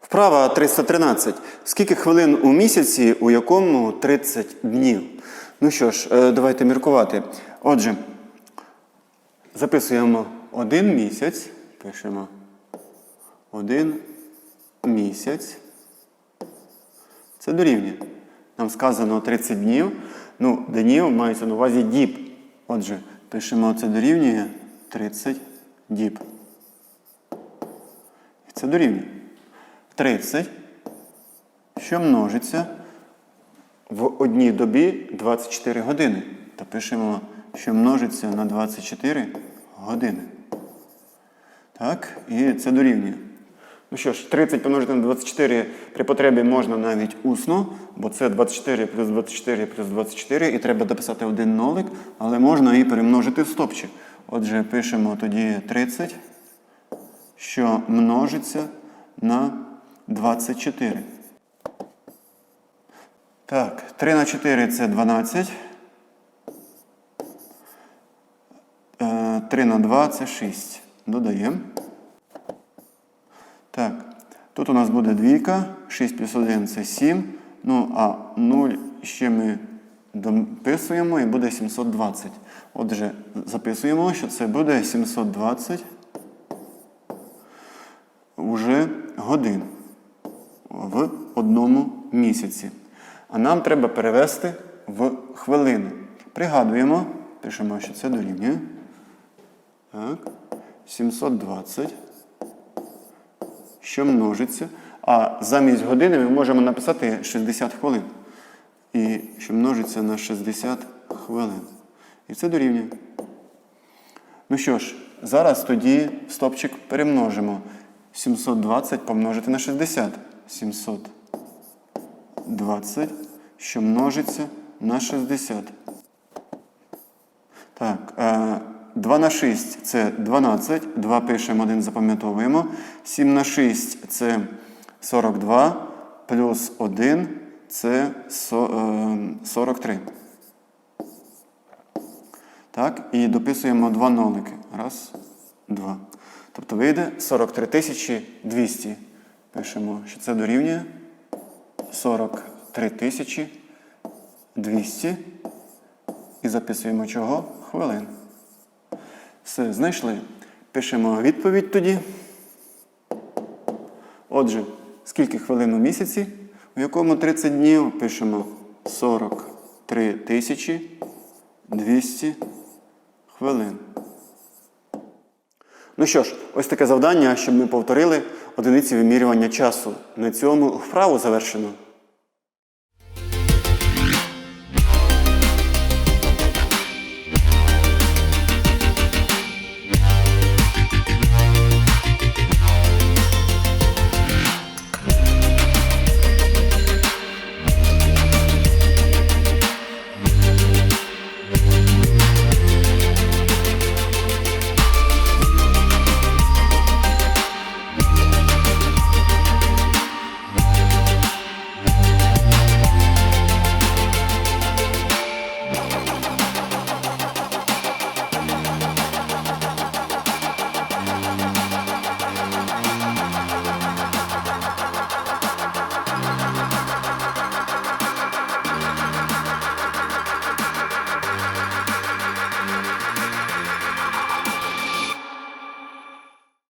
Вправа 313. Скільки хвилин у місяці, у якому 30 днів? Ну що ж, е, давайте міркувати. Отже, записуємо один місяць. Пишемо один місяць. Це дорівнює. Нам сказано 30 днів. Ну, днів мається на увазі діб. Отже, пишемо це дорівнює 30 діб. Це дорівнює. 30, що множиться в одній добі 24 години. То пишемо, що множиться на 24 години. Так, і це дорівнює. Ну що ж, 30 помножити на 24 при потребі можна навіть усно, бо це 24 плюс 24 плюс 24, і треба дописати один нолик, але можна і перемножити в стопчик. Отже, пишемо тоді 30, що множиться на 24. Так, 3 на 4 це 12. 3 на 2 це 6. Додаємо. Так, тут у нас буде двійка, 6 плюс 1 це 7. Ну, а 0 ще ми дописуємо і буде 720. Отже, записуємо, що це буде 720 уже годин в одному місяці. А нам треба перевести в хвилини. Пригадуємо, пишемо, що це дорівнює. Так, 720 що множиться. А замість години ми можемо написати 60 хвилин. І що множиться на 60 хвилин. І це дорівнює. Ну що ж, зараз тоді стопчик перемножимо. 720 помножити на 60. 720, що множиться на 60. Так, е, 2 на 6 це 12. 2 пишемо, 1 запам'ятовуємо. 7 на 6 це 42. Плюс 1 це е, 43. Так, і дописуємо два нолики. Раз, два. Тобто вийде 43 200. Пишемо, що це дорівнює 43 тисячі 200. І записуємо чого? Хвилин. Все, знайшли. Пишемо відповідь тоді. Отже, скільки хвилин у місяці, у якому 30 днів, пишемо 43 тисячі 200 хвилин. Ну що ж, ось таке завдання, щоб ми повторили одиниці вимірювання часу. На цьому вправу завершено.